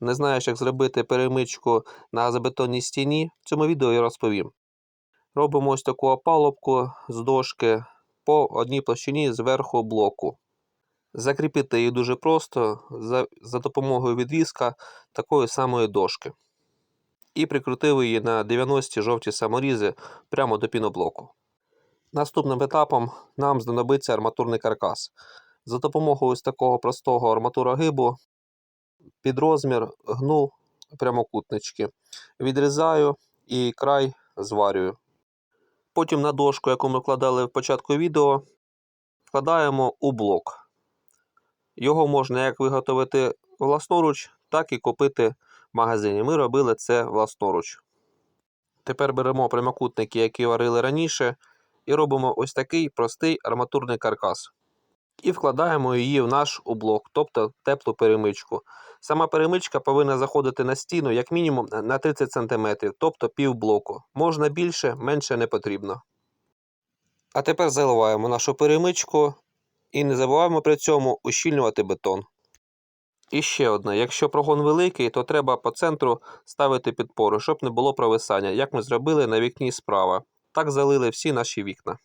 Не знаєш, як зробити перемичку на газобетонній стіні? В цьому відео я розповім. Робимо ось таку опалубку з дошки по одній площині зверху блоку. Закріпити її дуже просто за, за допомогою відрізка такої самої дошки. І прикрутив її на 90 жовті саморізи прямо до піноблоку. Наступним етапом нам знадобиться арматурний каркас. За допомогою ось такого простого арматурогибу під розмір гну прямокутнички. Відрізаю і край зварюю. Потім на дошку, яку ми вкладали в початку відео, вкладаємо у блок. Його можна як виготовити власноруч, так і купити в магазині. Ми робили це власноруч. Тепер беремо прямокутники, які варили раніше, і робимо ось такий простий арматурний каркас. І вкладаємо її в наш ублок, тобто теплу перемичку. Сама перемичка повинна заходити на стіну як мінімум на 30 см, тобто пів блоку. Можна більше, менше не потрібно. А тепер заливаємо нашу перемичку і не забуваємо при цьому ущільнювати бетон. І ще одне, якщо прогон великий, то треба по центру ставити підпору, щоб не було провисання, як ми зробили на вікні справа. Так залили всі наші вікна.